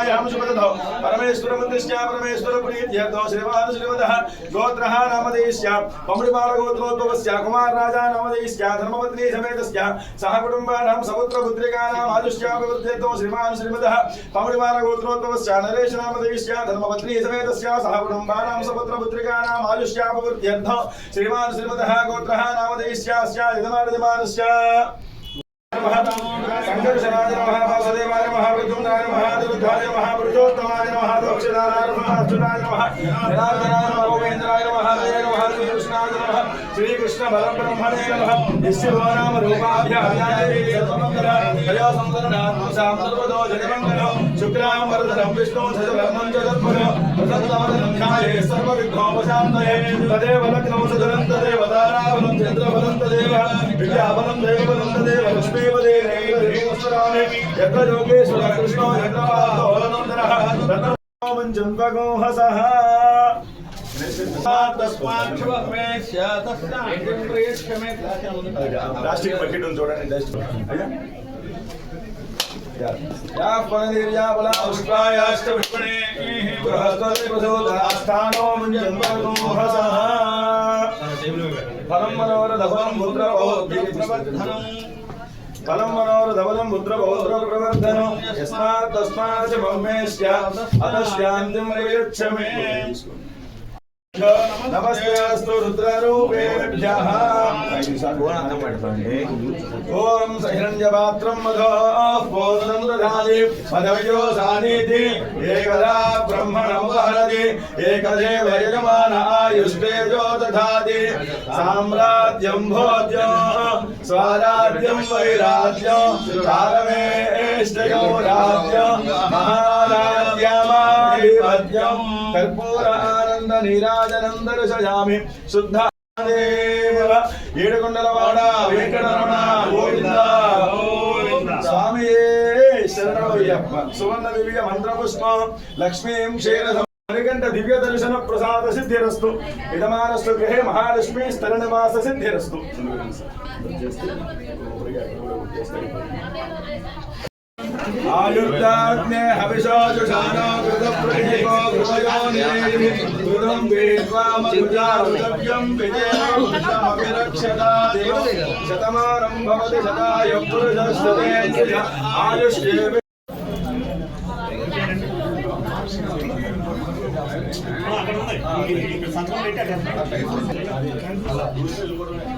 శ్రీమాయాముషుపదతో పరమేశ్వరమందిశ్చ పరమేశ్వరపురీత్యర్థో శ్రీవారు శ్రీమదః గోత్రః నామధేయస్య పౌండిపాలగోత్రోద్భవస్య కుమారరాజా నామధేయస్య ధర్మపత్నీ సమేతస్య సహ కుటుంబానాం సముద్ర పుత్రికానాం ఆదుష్యాభివృద్ధ్యర్థో శ్రీమాన్ శ్రీమదః పౌండిపాలగోత్రోద్భవస్య నరేష్ నామధేయస్య ధర్మపత్నీ సమేతస్య సహ కుటుంబానాం సముద్ర పుత్రికానాం ఆయుష్యాభివృద్ధ్యర్థో శ్రీమాన్ శ్రీమదః నమః వాసుదేవాయ నమః మృత్యుంజాయ నమః దుర్గాయ నమః పురుషోత్తమాయ నమః దోక్షిణాయ నమః అర్జునాయ నమః జనార్దనాయ నమః గోవింద్రాయ నమః హరే నమః శ్రీకృష్ణాయ నమః శ్రీకృష్ణ పరబ్రహ్మణే నమః యస్యో నామ రూపాభ్యాయ సర్వమంగళ దయా సందర్భాత్మ సాంసర్వదో జగమంగళ శుక్లాం వరదనం విష్ణు సజవర్ణం జగద్భుజ ప్రసన్నవదనం ధ్యాయే సర్వవిఘ్నోపశాంతయే తదేవ లగ్నం సదనం తదేవ తారాబలం చంద్రబలం తదేవ విద్యాబలం దైవబలం తదేవ లక్ష్మీపదే నైవేశ్వరామి యత్ర యోగేశ్వర కృష్ణో యత్ర పార్థో వదనందనః తత్ర జన్మగోహసః ప్లాస్టిక్ బకెట్ ఉంది చూడండి డస్ట్ స్థానో జన్మగోహసః ఫలం మనోరధవం ముద్ర ఫలం మనోరధవలం ముద్ర పౌత్ర ప్రవర్ధనం యస్మాత్ తస్మాత్ చ బ్రహ్మేశ్య नमस्तेस्तु रुद्ररूपेभ्यः ॐ सहिरञ्जपात्रम् मधोः पूर्णम् दधाति पदव्यो सानीति एकदा ब्रह्मणम् एकदेव यजमान दधाति। साम्राज्यम् भोज्यो स्वाराज्यम् वैराज्यो। तारमेष्टयो राज्य। महाराज्यमाधिपत्यम् कर्पूरान् మహారాజ్యమాధిపత్యం కర్పూర ఆనంద నీరాజనం దర్శయామి శుద్ధ ఏడుకొండలవాడ వెంకటరమణ గోవింద స్వామి శరణయ్యప్ప సువర్ణ దివ్య మంత్రపుష్పం లక్ష్మీం క్షీర మణికంఠ దివ్య దర్శన ప్రసాద సిద్ధిరస్తు విధమానస్తు గృహే మహాలక్ష్మి స్థల నివాస సిద్ధిరస్తు ఆయుర్దాగ్నే హవిషోజుషానో కృతప్రతికో కృపయోనిధి కృతం వేద్వామృజారుద్రవ్యం విజయమభిరక్షతా శతమానం భవతి శతాయ పురుషస్తేంద్రియ ఆయుష్యేవి ఆయన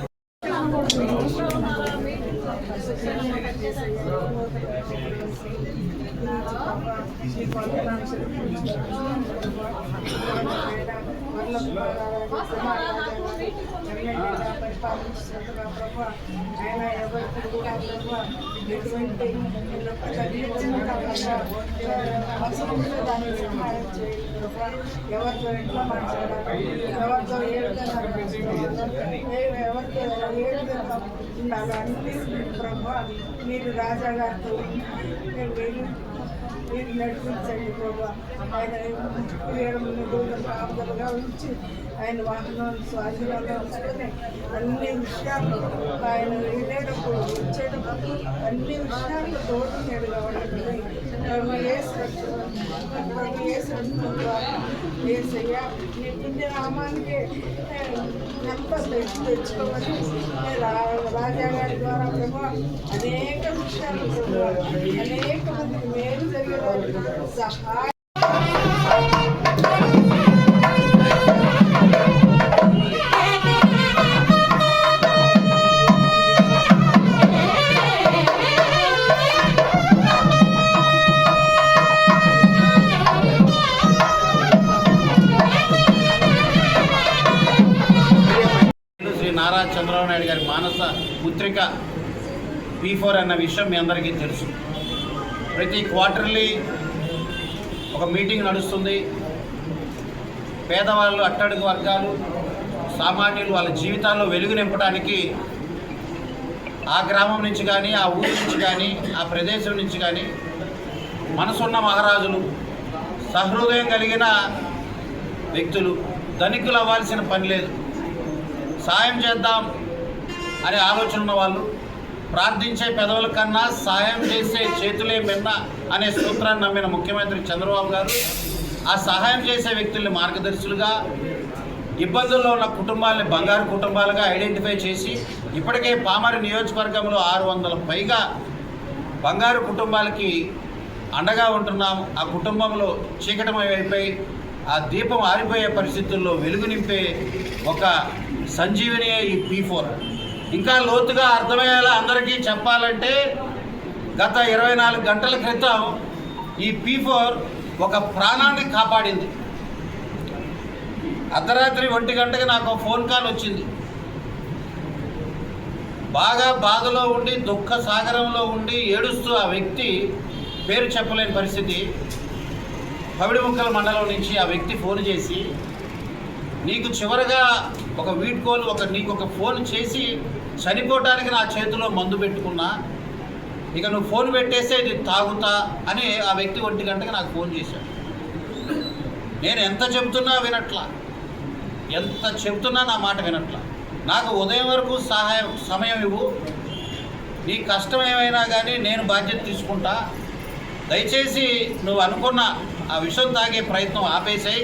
ప్రభు ఎటువంటి అవసరంలో దాన్ని సహాయం చేయండి ప్రభు ఎవరితో ఎట్లా మాట్లాడాలి ఎవరితో ఏ విధంగా ఏ- ఎవరితో ఏ విధంగా ఉండాలి అన్ని ప్రభు మీరు రాజా గారితో మీరు వెళ్ళి మీరు నడిపించండి ప్రభు ఆయన ఏడు రోజుల ఉంచి ఆయన వాహనం స్వాధీనంగా ఉంచుకొని అన్ని విషయాలు ఆయన వెళ్ళేటప్పుడు వచ్చేటప్పుడు అన్ని విషయాలు తోడు నేను కావడానికి ఏ శ్రద్ధ ఏ శ్రద్ధ ఏసయ్యా నీ పుణ్య నామానికి ఎంత తెచ్చుకోమని రా- రాజా గారి ద్వారా ప్రభు అనేక విషయాలు అనేక మంది సహాయ నారా చంద్రబాబు నాయుడు గారి మానస పుత్రిక పీ ఫోర్ అన్న విషయం మీ అందరికీ తెలుసు. ప్రతి క్వార్టర్లీ ఒక మీటింగ్ నడుస్తుంది. పేదవాళ్ళు అట్టడుగు వర్గాలు సామాన్యులు వాళ్ళ జీవితాల్లో వెలుగు నింపడానికి ఆ గ్రామం నుంచి కానీ ఆ ఊరి నుంచి కానీ ఆ ప్రదేశం నుంచి కానీ మనసున్న మహారాజులు సహృదయం కలిగిన వ్యక్తులు ధనికులు అవ్వాల్సిన పని లేదు. సాయం చేద్దాం అనే ఆలోచన ఉన్న వాళ్ళు ప్రార్థించే పెదవుల కన్నా సాయం చేసే చేతులే మిన్న అనే సూత్రాన్ని నమ్మిన ముఖ్యమంత్రి చంద్రబాబు గారు ఆ సహాయం చేసే వ్యక్తుల్ని మార్గదర్శులుగా ఇబ్బందుల్లో ఉన్న కుటుంబాలని బంగారు కుటుంబాలుగా ఐడెంటిఫై చేసి ఇప్పటికే పామరి నియోజకవర్గంలో ఆరు వందల పైగా బంగారు కుటుంబాలకి అండగా ఉంటున్నాం. ఆ కుటుంబంలో చీకటమైపోయి ఆ దీపం ఆరిపోయే పరిస్థితుల్లో వెలుగు నింపే ఒక సంజీవనియే ఈ పీ ఫోర్. ఇంకా లోతుగా అర్థమయ్యేలా అందరికీ చెప్పాలంటే గత ఇరవై నాలుగు గంటల క్రితం ఈ పీ ఫోర్ ఒక ప్రాణాన్ని కాపాడింది. అర్ధరాత్రి ఒంటి గంటకి నాకు ఒక ఫోన్ కాల్ వచ్చింది. బాగా బాధలో ఉండి దుఃఖ సాగరంలో ఉండి ఏడుస్తూ ఆ వ్యక్తి పేరు చెప్పలేని పరిస్థితి. పవిడిముక్కల మండలం నుంచి ఆ వ్యక్తి ఫోన్ చేసి నీకు చివరగా ఒక వీడ్కోలు ఒక నీకు ఒక ఫోన్ చేసి చనిపోవటానికి నా చేతిలో మందు పెట్టుకున్నా ఇక నువ్వు ఫోన్ పెట్టేస్తే ఇది తాగుతా అని ఆ వ్యక్తి ఒంటి గంటకి నాకు ఫోన్ చేశాడు. నేను ఎంత చెబుతున్నా వినట్లా. ఎంత చెబుతున్నా నా మాట వినట్లా. నాకు ఉదయం వరకు సహాయం సమయం ఇవ్వు. నీ కష్టం ఏమైనా కానీ నేను బాధ్యత తీసుకుంటా. దయచేసి నువ్వు అనుకున్న ఆ విషయం తాగే ప్రయత్నం ఆపేసాయి.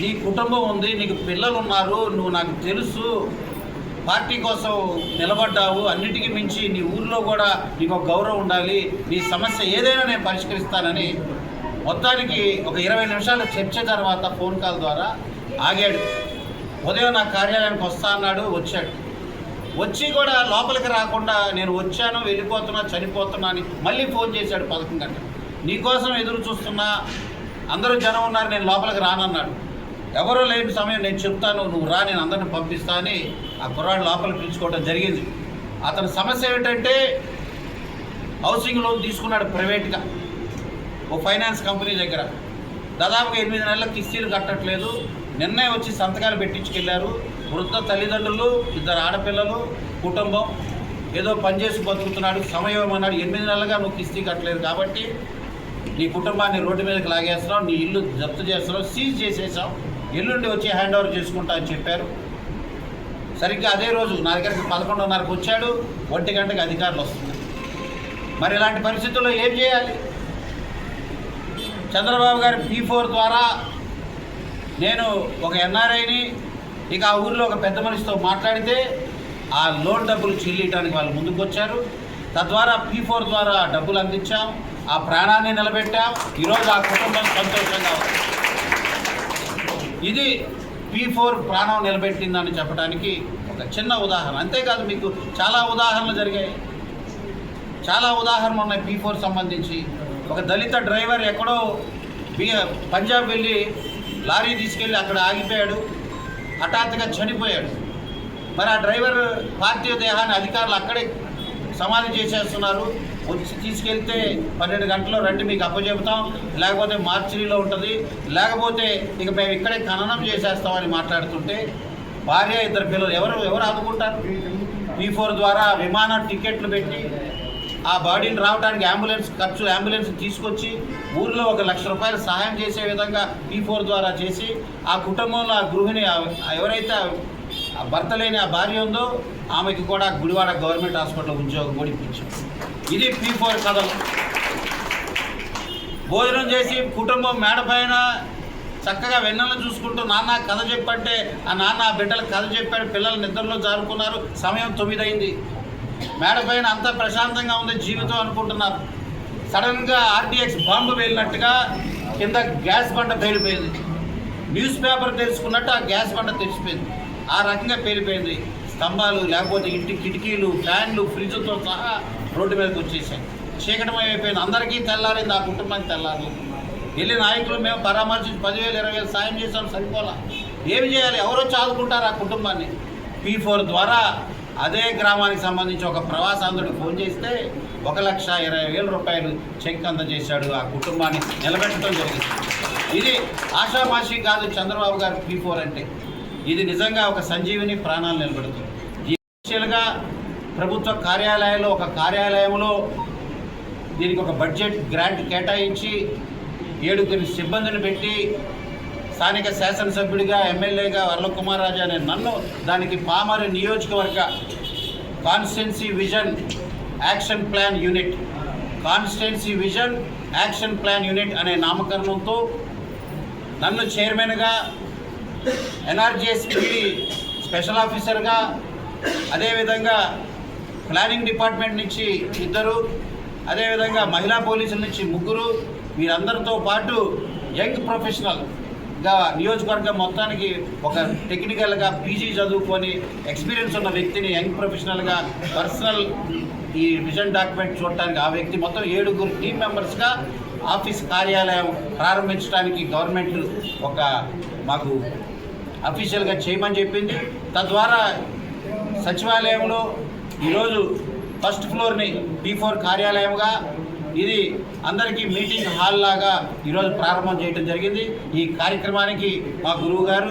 నీ కుటుంబం ఉంది నీకు పిల్లలు ఉన్నారు నువ్వు నాకు తెలుసు. పార్టీ కోసం నిలబడ్డావు అన్నిటికీ మించి నీ ఊర్లో కూడా నీకు ఒక గౌరవం ఉండాలి నీ సమస్య ఏదైనా నేను పరిష్కరిస్తానని మొత్తానికి ఒక ఇరవై నిమిషాలు చర్చ తర్వాత ఫోన్ కాల్ ద్వారా ఆగాడు. ఉదయం నా కార్యాలయానికి వస్తా అన్నాడు వచ్చాడు. వచ్చి కూడా లోపలికి రాకుండా నేను వచ్చాను వెళ్ళిపోతున్నా చనిపోతున్నా అని మళ్ళీ ఫోన్ చేశాడు పదకొండు గంటలు నీకోసం ఎదురు చూస్తున్నా అందరూ జనం ఉన్నారు నేను లోపలికి రానన్నాడు. ఎవరో లేని సమయం నేను చెప్తాను నువ్వు రా నేను అందరిని పంపిస్తా అని ఆ కుర్రాడు లోపల పిలుచుకోవడం జరిగింది. అతని సమస్య ఏమిటంటే హౌసింగ్ లోన్ తీసుకున్నాడు ప్రైవేట్గా ఓ ఫైనాన్స్ కంపెనీ దగ్గర. దాదాపుగా ఎనిమిది నెలల కిస్తీలు కట్టట్లేదు. నిన్నే వచ్చి సంతకాలు పెట్టించుకెళ్ళారు వృద్ధ తల్లిదండ్రులు ఇద్దరు ఆడపిల్లలు కుటుంబం ఏదో పనిచేసి బతుకుతున్నాడు సమయం ఏమన్నాడు ఎనిమిది నెలలుగా నువ్వు కిస్తీ కట్టలేదు కాబట్టి నీ కుటుంబాన్ని రోడ్డు మీదకి లాగేస్తున్నావు నీ ఇల్లు జప్తు చేస్తున్నావు సీజ్ చేసేసావు. ఎల్లుండి వచ్చి హ్యాండ్ ఓవర్ చేసుకుంటా అని చెప్పారు. సరిగ్గా అదే రోజు నా దగ్గరికి పదకొండున్నరకు వచ్చాడు. ఒంటి గంటకి అధికారులు వస్తున్నారు. మరి ఇలాంటి పరిస్థితుల్లో ఏం చేయాలి? చంద్రబాబు గారి పీ ఫోర్ ద్వారా నేను ఒక ఎన్ఆర్ఐని ఇక ఆ ఊరిలో ఒక పెద్ద మనిషితో మాట్లాడితే ఆ లోన్ డబ్బులు చెల్లియటానికి వాళ్ళు ముందుకు వచ్చారు తద్వారా పీ ఫోర్ ద్వారా డబ్బులు అందించాం. ఆ ప్రాణాన్ని నిలబెట్టాం. ఈరోజు ఆ కుటుంబం సంతోషంగా ఉంది. ఇది పీ ఫోర్ ప్రాణం నిలబెట్టిందని చెప్పడానికి ఒక చిన్న ఉదాహరణ. అంతేకాదు మీకు చాలా ఉదాహరణలు జరిగాయి. చాలా ఉదాహరణలు ఉన్నాయి పీ ఫోర్ సంబంధించి. ఒక దళిత డ్రైవర్ ఎక్కడో బి పంజాబ్ వెళ్ళి లారీ తీసుకెళ్ళి అక్కడ ఆగిపోయాడు. హఠాత్తుగా చనిపోయాడు. మరి ఆ డ్రైవర్ పార్థివ దేహాన్ని అధికారులు అక్కడే సమాధి చేసేస్తున్నారు. వచ్చి తీసుకెళ్తే పన్నెండు గంటల్లో రండి మీకు అప్పచెబుతాం. లేకపోతే మార్చిలో ఉంటుంది. లేకపోతే ఇక మేము ఇక్కడే ఖననం చేసేస్తామని మాట్లాడుతుంటే భార్య ఇద్దరు పిల్లలు ఎవరు ఎవరు ఆదుకుంటారు? పీ ఫోర్ ద్వారా విమాన టికెట్లు పెట్టి ఆ బాడీని రావడానికి అంబులెన్స్ ఖర్చు అంబులెన్స్ తీసుకొచ్చి ఊర్లో ఒక లక్ష రూపాయలు సహాయం చేసే విధంగా పీ ఫోర్ ద్వారా చేసి ఆ కుటుంబంలో ఆ గృహిణి ఎవరైతే భర్త లేని ఆ భార్య ఉందో ఆమెకి కూడా గుడివాడ గవర్నమెంట్ హాస్పిటల్ ఉద్యోగం కూడా ఇప్పించాం ఇది పీ ఫోర్ కథలు. భోజనం చేసి కుటుంబం మేడ పైన చక్కగా వెన్నెలను చూసుకుంటూ నాన్న కథ చెప్పంటే ఆ నాన్న బిడ్డలు కథ చెప్పాడు పిల్లలు నిద్రలో జారుకున్నారు సమయం తొమ్మిది అయింది మేడ పైన అంతా ప్రశాంతంగా ఉంది జీవితం అనుకుంటున్నారు. సడన్గా ఆర్టీఎక్స్ బాంబు వెళ్ళినట్టుగా కింద గ్యాస్ బండ పేలిపోయింది. న్యూస్ పేపర్ తెలుసుకున్నట్టు ఆ గ్యాస్ బండ తెరిచిపోయింది. ఆ రకంగా పేలిపోయింది. స్తంభాలు లేకపోతే ఇంటి కిటికీలు ఫ్యాన్లు ఫ్రిడ్జ్తో సహా రోడ్డు మీదకి వచ్చేసాయి. చీకటం అయిపోయింది అందరికీ తెల్లారింది ఆ కుటుంబానికి తెల్లారి. వెళ్ళి నాయకులు మేము పరామర్శించి పదివేలు ఇరవై వేలు సాయం చేసాం సరిపోలా. ఏమి చేయాలి? ఎవరో చాదుకుంటారు ఆ కుటుంబాన్ని. పీ ఫోర్ ద్వారా అదే గ్రామానికి సంబంధించి ఒక ప్రవాసాంధ్రుడికి ఫోన్ చేస్తే ఒక లక్ష ఇరవై వేల రూపాయలు చెక్ అందజేశాడు ఆ కుటుంబాన్ని నిలబెట్టడం జరిగింది. ఇది ఆషామాషి కాదు చంద్రబాబు గారు పీ ఫోర్ అంటే. ఇది నిజంగా ఒక సంజీవిని ప్రాణాలు నిలబెడుతుంది. ఇనిషియల్గా ప్రభుత్వ కార్యాలయాల్లో ఒక కార్యాలయంలో దీనికి ఒక బడ్జెట్ గ్రాంట్ కేటాయించి ఏడుగురి సిబ్బందిని పెట్టి స్థానిక శాసనసభ్యుడిగా ఎమ్మెల్యేగా వరలకుమార్ రాజా అనే నన్ను దానికి పామరు నియోజకవర్గ constituency vision action plan unit constituency vision action plan unit అనే నామకరణంతో నన్ను చైర్మన్గా ఎన్ఆర్జిఎస్ స్పెషల్ ఆఫీసర్గా అదేవిధంగా ప్లానింగ్ డిపార్ట్మెంట్ నుంచి ఇద్దరు అదేవిధంగా మహిళా పోలీసుల నుంచి ముగ్గురు వీరందరితో పాటు యంగ్ ప్రొఫెషనల్గా నియోజకవర్గం మొత్తానికి ఒక టెక్నికల్గా పీజీ చదువుకొని ఎక్స్పీరియన్స్ ఉన్న వ్యక్తిని యంగ్ ప్రొఫెషనల్గా పర్సనల్ ఈ విజన్ డాక్యుమెంట్ చూడటానికి ఆ వ్యక్తి మొత్తం ఏడుగురు టీం మెంబర్స్గా ఆఫీస్ కార్యాలయం ప్రారంభించడానికి గవర్నమెంట్ ఒక మాకు అఫీషియల్గా చేయమని చెప్పింది. తద్వారా సచివాలయంలో ఈరోజు ఫస్ట్ ఫ్లోర్ని టీ ఫోర్ కార్యాలయంగా ఇది అందరికీ మీటింగ్ హాల్ లాగా ఈరోజు ప్రారంభం చేయడం జరిగింది. ఈ కార్యక్రమానికి మా గురువు గారు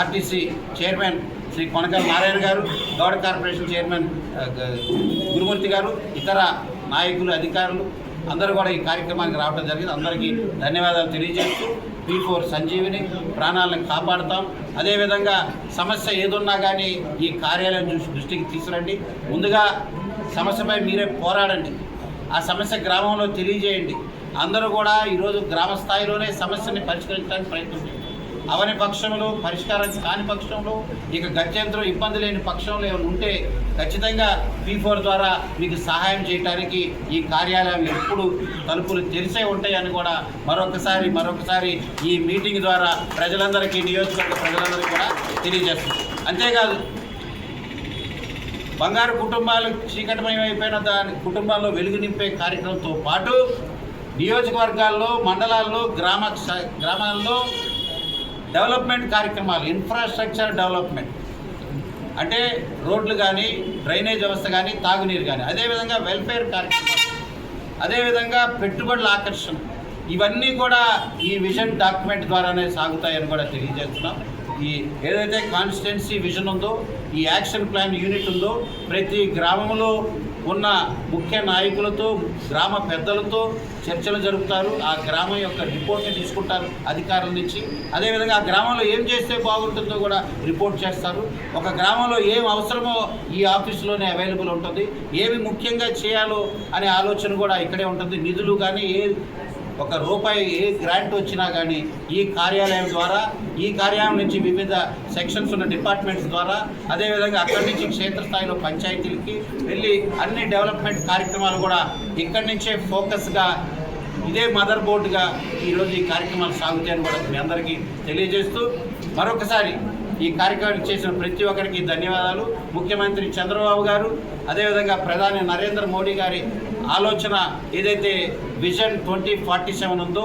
RTC chairman Shri Konakal Narayana garu Gouda corporation chairman గురుమూర్తి గారు ఇతర నాయకులు అధికారులు అందరూ కూడా ఈ కార్యక్రమానికి రావడం జరిగింది. అందరికీ ధన్యవాదాలు తెలియజేస్తూ పీ ఫోర్ సంజీవిని ప్రాణాలను కాపాడుతాం. అదేవిధంగా సమస్య ఏదున్నా కానీ ఈ కార్యాలయం దృష్టి- దృష్టికి తీసుకురండి. ముందుగా సమస్యపై మీరే పోరాడండి. ఆ సమస్య గ్రామంలో తెలియజేయండి. అందరూ కూడా ఈరోజు గ్రామ స్థాయిలోనే సమస్యని పరిష్కరించడానికి ప్రయత్నం చేయండి. అవని పక్షంలో పరిష్కారం కాని పక్షంలో ఇక గత్యంతరం ఇబ్బంది లేని పక్షంలో ఏమైనా ఉంటే ఖచ్చితంగా పీ ఫోర్ ద్వారా మీకు సహాయం చేయడానికి ఈ కార్యాలయం ఎప్పుడు తలుపులు తెరిసే ఉంటాయని కూడా మరొకసారి మరొకసారి ఈ మీటింగ్ ద్వారా ప్రజలందరికీ నియోజకవర్గ ప్రజలందరికీ కూడా తెలియజేస్తుంది అంతేకాదు బంగారు కుటుంబాలు చీకటమయం అయిపోయిన దాని కుటుంబాల్లో వెలుగు నింపే కార్యక్రమంతో పాటు నియోజకవర్గాల్లో మండలాల్లో గ్రామ గ్రామాల్లో డెవలప్మెంట్ కార్యక్రమాలు ఇన్ఫ్రాస్ట్రక్చర్ డెవలప్మెంట్ అంటే రోడ్లు కానీ డ్రైనేజ్ వ్యవస్థ కానీ తాగునీరు కానీ అదేవిధంగా వెల్ఫేర్ కార్యక్రమాలు. అదేవిధంగా పెట్టుబడుల ఆకర్షణ. ఇవన్నీ కూడా ఈ విజన్ డాక్యుమెంట్ ద్వారానే సాగుతాయని కూడా తెలియజేస్తున్నాం. ఈ ఏదైతే కాన్స్టిట్యున్సీ విజన్ ఉందో ఈ యాక్షన్ ప్లాన్ యూనిట్ ఉందో ప్రతి గ్రామంలో ఉన్న ముఖ్య నాయకులతో గ్రామ పెద్దలతో చర్చలు జరుపుతారు. ఆ గ్రామం యొక్క రిపోర్ట్ని తీసుకుంటారు అధికారుల నుంచి. అదేవిధంగా ఆ గ్రామంలో ఏం చేస్తే బాగుంటుందో కూడా రిపోర్ట్ చేస్తారు. ఒక గ్రామంలో ఏం అవసరమో ఈ ఆఫీసులోనే అవైలబుల్ ఉంటుంది. ఏమి ముఖ్యంగా చేయాలో అనే ఆలోచన కూడా ఇక్కడే ఉంటుంది. నిధులు కానీ ఏ ఒక రూపాయి ఏ గ్రాంట్ వచ్చినా కానీ ఈ కార్యాలయం ద్వారా ఈ కార్యాలయం నుంచి వివిధ సెక్షన్స్ ఉన్న డిపార్ట్మెంట్స్ ద్వారా అదేవిధంగా అక్కడి నుంచి క్షేత్రస్థాయిలో పంచాయతీలకి వెళ్ళి అన్ని డెవలప్మెంట్ కార్యక్రమాలు కూడా ఇక్కడి నుంచే ఫోకస్గా ఇదే మదర్ బోర్డుగా ఈరోజు ఈ కార్యక్రమాలు సాగుతాయని కూడా మీ అందరికీ తెలియజేస్తూ మరొకసారి ఈ కార్యక్రమం చేసిన ప్రతి ఒక్కరికి ధన్యవాదాలు. ముఖ్యమంత్రి చంద్రబాబు గారు అదేవిధంగా ప్రధాని నరేంద్ర మోడీ గారి ఆలోచన ఏదైతే విజన్ ట్వంటీ ఫార్టీ సెవెన్ ఉందో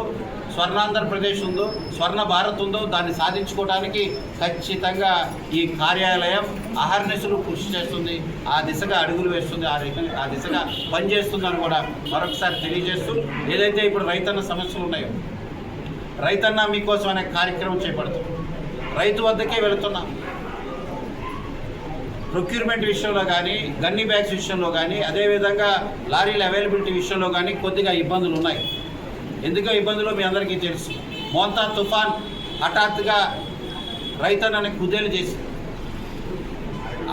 స్వర్ణాంధ్రప్రదేశ్ ఉందో స్వర్ణ భారత్ ఉందో దాన్ని సాధించుకోవడానికి ఖచ్చితంగా ఈ కార్యాలయం అహర్నిశలు కృషి చేస్తుంది. ఆ దిశగా అడుగులు వేస్తుంది ఆ దిశగా ఆ దిశగా పనిచేస్తుందని కూడా మరొకసారి తెలియజేస్తూ ఏదైతే ఇప్పుడు రైతన్న సమస్యలు ఉన్నాయో రైతన్న మీకోసం అనే కార్యక్రమం చేపడుతుంది రైతు వద్దకే వెళుతున్నాం. ప్రొక్యూర్మెంట్ విషయంలో కానీ గన్నీ బ్యాగ్స్ విషయంలో కానీ అదేవిధంగా లారీల అవైలబిలిటీ విషయంలో కానీ కొద్దిగా ఇబ్బందులు ఉన్నాయి. ఎందుకో ఇబ్బందులు మీ అందరికీ తెలుసు. మోంతా తుఫాన్ హఠాత్తుగా రైతన్నని కుదేలు చేసి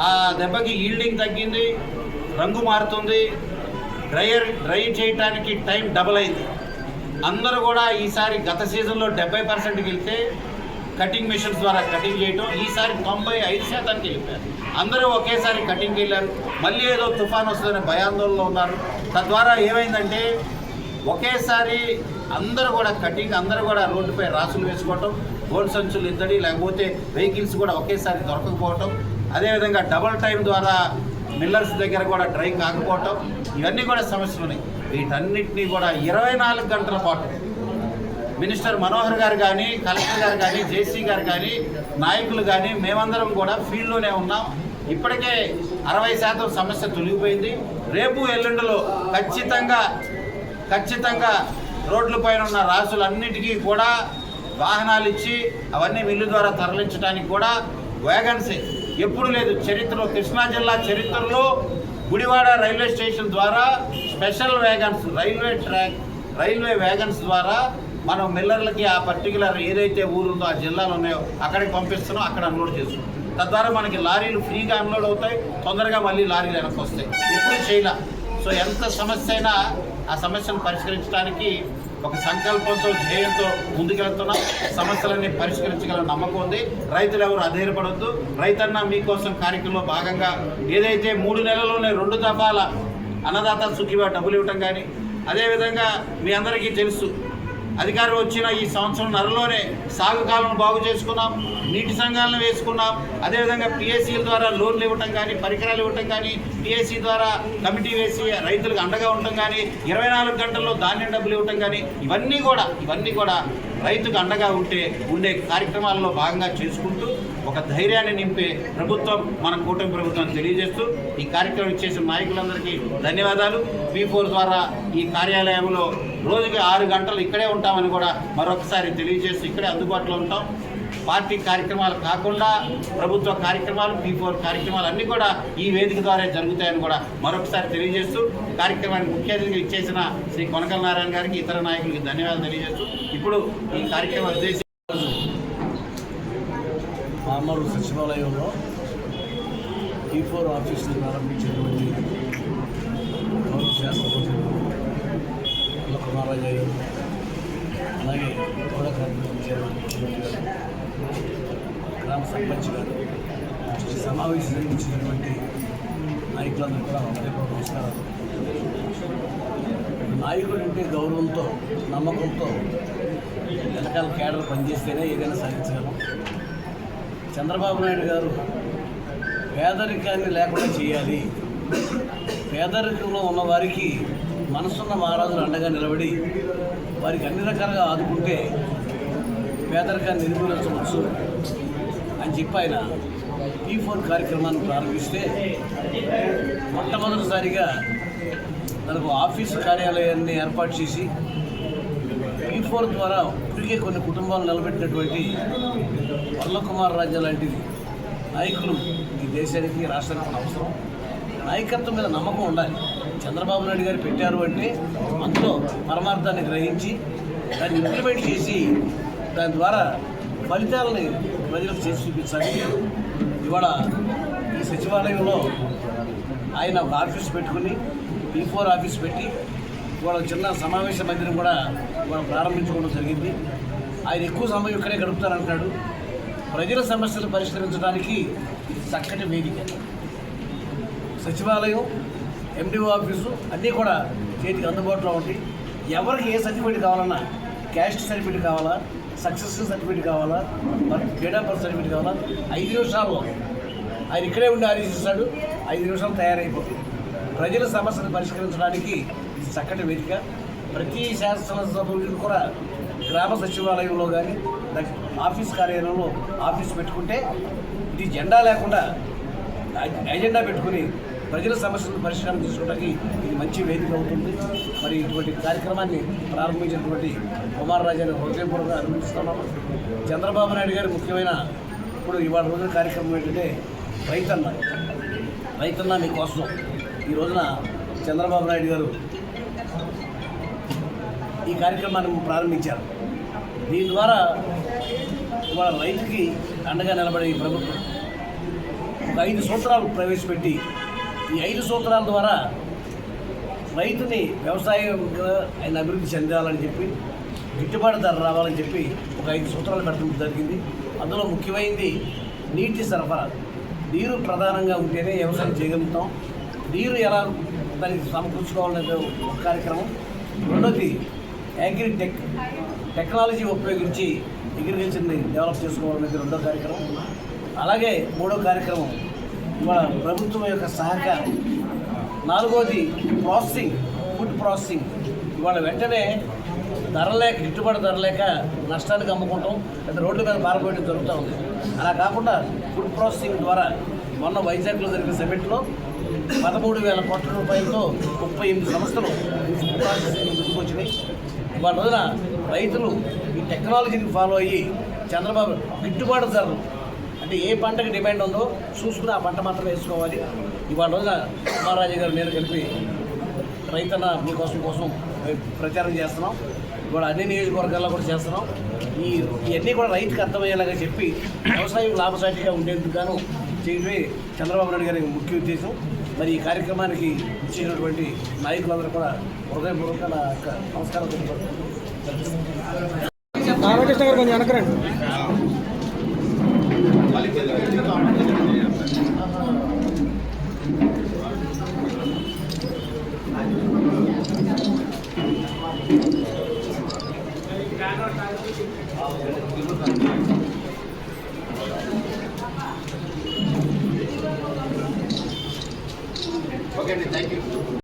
ఆ దెబ్బకి ఈల్డింగ్ తగ్గింది రంగు మారుతుంది డ్రైయర్ డ్రై చేయడానికి టైం డబుల్ అయింది. అందరూ కూడా ఈసారి గత సీజన్లో డెబ్బై పర్సెంట్కి వెళ్తే కటింగ్ మిషన్స్ ద్వారా కటింగ్ చేయటం. ఈసారి తొంభై ఐదు శాతానికి వెళ్ళిపోయారు. అందరూ ఒకేసారి కటింగ్కి వెళ్ళారు. మళ్ళీ ఏదో తుఫాన్ వస్తుందనే భయాందోళనలో ఉన్నారు. తద్వారా ఏమైందంటే ఒకేసారి అందరూ కూడా కటింగ్ అందరూ కూడా రోడ్డుపై రాసులు వేసుకోవటం గోల్డ్ సంచులు ఇద్దడి లేకపోతే వెహికల్స్ కూడా ఒకేసారి దొరకకపోవటం అదేవిధంగా డబల్ టైం ద్వారా మిల్లర్స్ దగ్గర కూడా డ్రై కాకపోవటం ఇవన్నీ కూడా సమస్యలు ఉన్నాయి వీటన్నిటినీ కూడా ఇరవై నాలుగు గంటల పాటు మినిస్టర్ మనోహర్ గారు కానీ కలెక్టర్ గారు కానీ జేసీ గారు కానీ నాయకులు కానీ మేమందరం కూడా ఫీల్డ్లోనే ఉన్నాం. ఇప్పటికే అరవై శాతం సమస్య తొలగిపోయింది. రేపు ఎల్లుండిలో ఖచ్చితంగా ఖచ్చితంగా రోడ్లపైన ఉన్న రాసులన్నిటికీ కూడా వాహనాలు ఇచ్చి అవన్నీ మిల్లు ద్వారా తరలించడానికి కూడా వేగన్స్ ఎప్పుడు లేదు. చరిత్రలో కృష్ణా జిల్లా చరిత్రలో గుడివాడ రైల్వే స్టేషన్ ద్వారా special wagons railway track railway wagons ద్వారా మనం మిల్లర్లకి ఆ పర్టికులర్ ఏదైతే ఊరుందో ఆ జిల్లాలు ఉన్నాయో అక్కడికి పంపిస్తున్నాం అక్కడ అన్లోడ్ చేస్తున్నాం. తద్వారా మనకి లారీలు ఫ్రీగా అన్లోడ్ అవుతాయి తొందరగా మళ్ళీ లారీలు వెనక్కి వస్తాయి. ఎప్పుడు చేయలే. సో ఎంత సమస్య అయినా ఆ సమస్యను పరిష్కరించడానికి ఒక సంకల్పంతో ధ్యేయంతో ముందుకెళ్తున్నాం. సమస్యలన్నీ పరిష్కరించగల నమ్మకం ఉంది. రైతులు ఎవరు అధైర్యపడొద్దు. రైతన్న మీకోసం కార్యక్రమంలో భాగంగా ఏదైతే మూడు నెలల్లోనే రెండు దఫాల అన్నదాత సుఖివా డబ్బులు ఇవ్వటం కానీ అదేవిధంగా మీ అందరికీ తెలుసు అధికారం వచ్చిన ఈ సంవత్సరం నరలోనే సాగు కాలం బాగు చేసుకున్నాం నీటి సంఘాలను వేసుకున్నాం. అదేవిధంగా పిఎస్సీల ద్వారా లోన్లు ఇవ్వటం కానీ పరికరాలు ఇవ్వటం కానీ పిఎస్సీ ద్వారా కమిటీ వేసి రైతులకు అండగా ఉండటం కానీ ఇరవై నాలుగు గంటల్లో ధాన్యం డబ్బులు ఇవ్వటం కానీ ఇవన్నీ కూడా ఇవన్నీ కూడా రైతుకు అండగా ఉంటే ఉండే కార్యక్రమాల్లో భాగంగా చేసుకుంటూ ఒక ధైర్యాన్ని నింపే ప్రభుత్వం మన కూటమి ప్రభుత్వాన్ని తెలియజేస్తూ ఈ కార్యక్రమం ఇచ్చేసిన నాయకులందరికీ ధన్యవాదాలు. పీ ఫోర్ ద్వారా ఈ కార్యాలయంలో రోజుకి ఆరు గంటలు ఇక్కడే ఉంటామని కూడా మరొకసారి తెలియజేస్తూ ఇక్కడే అందుబాటులో ఉంటాం. పార్టీ కార్యక్రమాలు కాకుండా ప్రభుత్వ కార్యక్రమాలు పీ ఫోర్ కార్యక్రమాలు అన్నీ కూడా ఈ వేదిక ద్వారా జరుగుతాయని కూడా మరొకసారి తెలియజేస్తూ కార్యక్రమానికి ముఖ్య అతిథిగా ఇచ్చేసిన శ్రీ కొనకల నారాయణ గారికి ఇతర నాయకులకి ధన్యవాదాలు తెలియజేస్తూ ఇప్పుడు ఈ కార్యక్రమం ఉద్దేశించి మామూలు సచివాలయంలో ఈ ఫోర్ ఆఫీసులు ప్రారంభించినటువంటి గౌరవ కుమారాజు గారు. అలాగే కూడా గ్రామ సర్పంచ్ గారు సమావేశం నిర్మించినటువంటి నాయకులందరూ కూడా హృదయపూర్వక నమస్కారాలు. నాయకుడు అంటే గౌరవంతో నమ్మకంతో వెనకాల కేడర్ పనిచేస్తేనే ఏదైనా సాధించగలం. చంద్రబాబు నాయుడు గారు పేదరికాన్ని లేకుండా చేయాలి. పేదరికంలో ఉన్నవారికి మనసున్న మహారాజులు అండగా నిలబడి వారికి అన్ని రకాలుగా ఆదుకుంటే పేదరికాన్ని నిర్మూలించవచ్చు అని చెప్పి ఆయన పీ ఫోర్ కార్యక్రమాన్ని ప్రారంభిస్తే మొట్టమొదటిసారిగా తనకు ఆఫీసు కార్యాలయాన్ని ఏర్పాటు చేసి ఈ ఫోర్ ద్వారా ఇప్పటికే కొన్ని కుటుంబాలు నిలబెట్టినటువంటి వల్లకుమార్ రాజా లాంటి నాయకులు ఈ దేశానికి రాష్ట్రానికి అవసరం. నాయకత్వం మీద నమ్మకం ఉండాలి. చంద్రబాబు నాయుడు గారు పెట్టారు అంటే అందులో పరమార్థాన్ని గ్రహించి దాన్ని ఇంప్లిమెంట్ చేసి దాని ద్వారా ఫలితాలని ప్రజలకు చేసి చూపించాలి. ఇవాళ ఈ సచివాలయంలో ఆయన ఒక ఆఫీస్ పెట్టుకుని పీ ఫోర్ ఆఫీస్ పెట్టి ఇవాళ చిన్న సమావేశ మందిరం కూడా ఇవాళ ప్రారంభించుకోవడం జరిగింది. ఆయన ఎక్కువ సమయం ఇక్కడే గడుపుతారంటున్నాడు ప్రజల సమస్యలు పరిష్కరించడానికి ఇది చక్కటి వేదిక. సచివాలయం ఎండిఓ ఆఫీసు అన్నీ కూడా చేతికి అందుబాటులో ఉంటాయి. ఎవరికి ఏ సర్టిఫికేట్ కావాలన్నా క్యాస్ట్ సర్టిఫికేట్ కావాలా సక్సెస్ సర్టిఫికేట్ కావాలా మరి డేట్ బర్త్ సర్టిఫికేట్ కావాలా ఐదు నిమిషాల్లో ఆయన ఇక్కడే ఉండి ఆదేశిస్తాడు ఐదు నిమిషాలు తయారైపోతుంది. ప్రజల సమస్యను పరిష్కరించడానికి ఇది చక్కటి వేదిక. ప్రతి శాసనసభ్యులు కూడా గ్రామ సచివాలయంలో కానీ ఆఫీస్ కార్యాలయంలో ఆఫీస్ పెట్టుకుంటే ఇది జెండా లేకుండా ఎజెండా పెట్టుకుని ప్రజల సమస్యలను పరిష్కారం చేసుకోవడానికి ఇది మంచి వేదిక అవుతుంది. మరి ఇటువంటి కార్యక్రమాన్ని ప్రారంభించినటువంటి కుమార్ రాజాని హృదయపూర్వకంగా అభినందిస్తున్నాము. చంద్రబాబు నాయుడు గారి ముఖ్యమైన ఇప్పుడు ఇవాళ రోజున కార్యక్రమం ఏంటంటే రైతన్న. రైతన్న మీకోసం. ఈ రోజున చంద్రబాబు నాయుడు గారు ఈ కార్యక్రమాన్ని ప్రారంభించారు. దీని ద్వారా ఇవాళ రైతుకి అండగా నిలబడే ఈ ప్రభుత్వం ఒక ఐదు సూత్రాలు ప్రవేశపెట్టి ఈ ఐదు సూత్రాల ద్వారా రైతుని వ్యవసాయంగా ఆయన అభివృద్ధి చెందాలని చెప్పి గిట్టుబాటు ధర రావాలని చెప్పి ఒక ఐదు సూత్రాలు పెట్టడం జరిగింది. అందులో ముఖ్యమైనది నీటి సరఫరా. నీరు ప్రధానంగా ఉంటేనే వ్యవసాయం చేయగలుగుతాం. నీరు ఎలా దానికి సమకూర్చుకోవాలనేది ఒక కార్యక్రమం. రెండోది అగ్రిటెక్ టెక్నాలజీ ఉపయోగించి అగ్రికల్చర్ని డెవలప్ చేసుకోవాలనేది రెండో కార్యక్రమం. అలాగే మూడో కార్యక్రమం ఇవాళ ప్రభుత్వం యొక్క సహకారం నాలుగోది ప్రాసెసింగ్ ఫుడ్ ప్రాసెసింగ్. ఇవాళ వెంటనే ధర లేక గిట్టుబాటు ధర లేక నష్టానికి అమ్ముకుంటాం. లేదా రోడ్ల మీద పారబోయడం జరుగుతూ ఉంది. అలా కాకుండా ఫుడ్ ప్రాసెసింగ్ ద్వారా మొన్న వైజాగ్లో జరిగిన సమిట్లో పదమూడు వేల కోట్ల రూపాయలతో ముప్పై ఎనిమిది సంస్థలు ఫుడ్ ప్రాసెసింగ్ ముందుకు ఇవాళ రోజున రైతులు ఈ టెక్నాలజీని ఫాలో అయ్యి చంద్రబాబు గిట్టుబాటు ధరలు అంటే ఏ పంటకు డిమాండ్ ఉందో చూసుకుని ఆ పంట మాత్రం వేసుకోవాలి. ఇవాళ రోజున కుమారాజు గారు నేను కలిపి రైతన్న మీకోసం కోసం ప్రచారం చేస్తున్నాం. ఇవాళ అన్ని నియోజకవర్గాల్లో కూడా చేస్తున్నాం. ఈ ఇవన్నీ కూడా రైతుకి అర్థమయ్యేలాగా చెప్పి వ్యవసాయం లాభసాటిగా ఉండేందుకు గాను చేయడమే చంద్రబాబు నాయుడు గారి ముఖ్య ఉద్దేశం. మరి ఈ కార్యక్రమానికి ఇచ్చినటువంటి నాయకులందరూ కూడా హృదయపూర్వక నా యొక్క నమస్కారం రామకృష్ణ గారు కొంచెం వెనకరండి మళ్ళీ